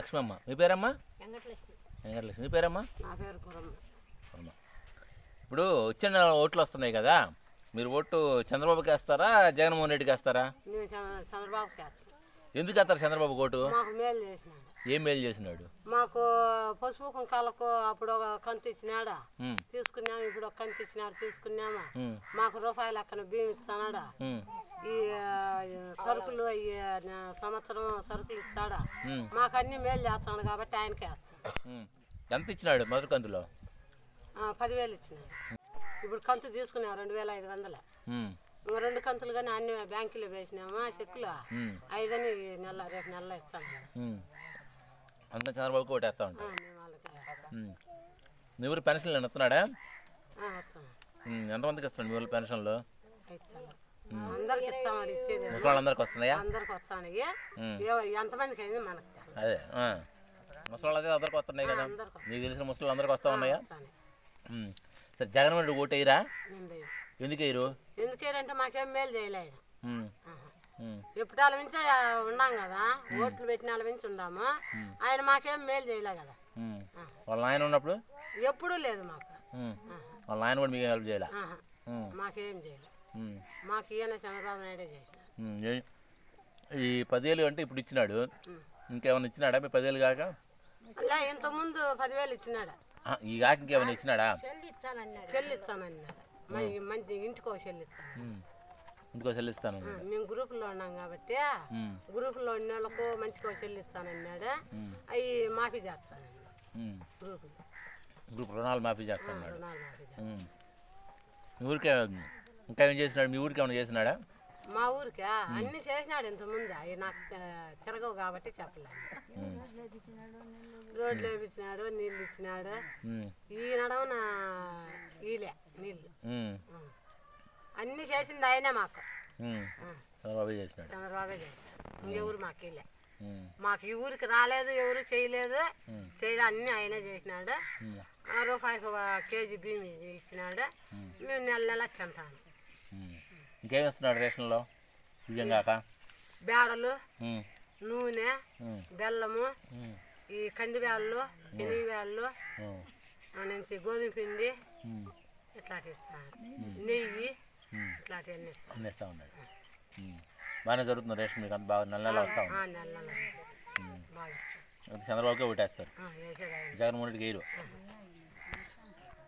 లక్ష్మమ్మ. మీ పేరమ్మా? వెంకటలక్ష్మి. మీ పేరమ్మా? అమ్మా ఇప్పుడు వచ్చిన ఓట్లు వస్తున్నాయి కదా. మీరు ఓటు చంద్రబాబుకి వేస్తారా జగన్మోహన్ రెడ్డికి వేస్తారా? ఎందుకు వేస్తారు చంద్రబాబు ఓటు? మాకు మేలు చేసినాడు. ఏం మేలు చేసినాడు? మాకు పసుపు కుంకాలకు అప్పుడు ఒక కంతు ఇచ్చినాడా? తీసుకున్నాము ఇప్పుడు ఒక కంతు ఇచ్చినాడు తీసుకున్నామా. మాకు రూపాయలు అక్కడ బియ్యం ఆ, సరుకులు సంవత్సరం సరుకులు ఇస్తాడా? మాకు అన్ని మేలు చేస్తాను కాబట్టి ఆయనకే వేస్తాం. ఎంత ఇచ్చినాడు మొదటి కంతులో? ఆ, పదివేలు ఇచ్చినాడు. ఇప్పుడు కంతు తీసుకున్నాం రెండు వేల ఐదు వందలు. రెండు కంతులు కానీ అన్ని బ్యాంకులో వేసినామా చెక్కులు? ఐదని నెల రేపు నెలలో ఇస్తాను ఉమ్. అంతా వాళ్ళకి వేస్తాం. ఉమ్. మీ ఊరు పెన్షన్లు ఇస్తున్నాడా ఎంతమందికి ఇస్తున్నాడు మీ పెన్షన్లు? అందరికి ఇస్తామని ఇచ్చేది. ముసలి వాళ్ళందరికీ వస్తున్నాయా? అందరికి వస్తాను ఉమ్. ఎంతమందికి అయింది మనకు. అదే ఆ. ముసలి వాళ్ళదే అందరికి వస్తున్నాయి కదా? నీకు తెలిసిన ముసలి అందరికి వస్తా ఉన్నాయా. సరే జగన్మోహన్ రెడ్డి ఓటు వేయరా? మేము పోయి. ఎందుకు ఎందుకేనంటే మాకేం మేలు చేయలే ఆయన. ఎప్పుడు నుంచి ఉన్నాం కదా ఓట్లు పెట్టిన నుంచి ఉందాము ఆయన మాకేం మేలు చేయలే కదా. వాళ్ళ నాయన ఉన్నప్పుడు? ఎప్పుడూ లేదు మాకు. వాళ్ళ నాయన కూడా మీకు హెల్ప్ చేయాలి. మాకేం చేయలే. మాకు ఈయన చంద్రబాబు నాయుడే చేసిన ఈ పదేళ్ళు అంటే ఇప్పుడు ఇచ్చినాడు. ఇంకేమైనా ఇచ్చినాడా? మీ పదేళ్ళు కాక? అలా ఇంతకుముందు పదివేలు ఇచ్చినాడు? ఈ కాక ఇంకేమైనా ఇచ్చినాడా? చెల్లి ఇస్తానన్నాడు మరి మంచి ఇంటికి ఒక చెల్లి ఇస్తాను ఉమ్. ఇంటికో చెల్లిస్తాను మేము గ్రూపుల్లో ఉన్నాం కాబట్టి. గ్రూపులో ఉన్న వాళ్ళకు మంచిగా ఒక చెల్లి ఇస్తానన్నాడు అవి మాఫీ. గ్రూపులు. ఇప్పుడు రుణాలు మాఫీ చేస్తాను ఊరికే ఇంకా ఏం చేసినాడు మీ ఊరికి ఏమైనా చేసినాడా మా ఊరికి? అన్ని చేసినాడు ఇంతకుముందు. అవి నాకు తిరగవు కాబట్టి చెప్పలేదు. రోడ్లు వేపించినాడు నీళ్ళు ఇచ్చినాడు. ఈ నడవన ఈలే నీళ్ళు. అన్ని చేసింది ఆయనే మాకు. చంద్రబాబు చేసినాడు. చంద్రబాబే ఇంకెవరు మాకు ఈలే. మాకు ఈ ఊరికి రాలేదు ఎవరు చేయలేదు. చేయలే అన్ని ఆయనే చేసినాడు. ఆ రూపాయికి కేజీ బియ్యం ఇచ్చినాడు. మేము నెల నెల తింటాను. ఇంకేం ఇస్తున్నాడు రేషన్లో బియ్యం కాక బేడలు. నూనె. బెల్లము. ఈ కంది బ్యాళ్ళు ఉమ్. ఆ నుంచి గోధుమ పిండి. ఇట్లాంటివి ఇస్తాను నెయ్యి ఇట్లాంటివన్నీ ఇస్తాను అన్నీ ఇస్తా ఉన్నాడు. బాగానే జరుగుతుంది రేషన్ మీకు అంత బాగా నెల నెల వస్తా ఉంది చంద్రబాబుకే ఓటేస్తారు. జగన్మోహన్ రెడ్డికి వేయరు ఆ.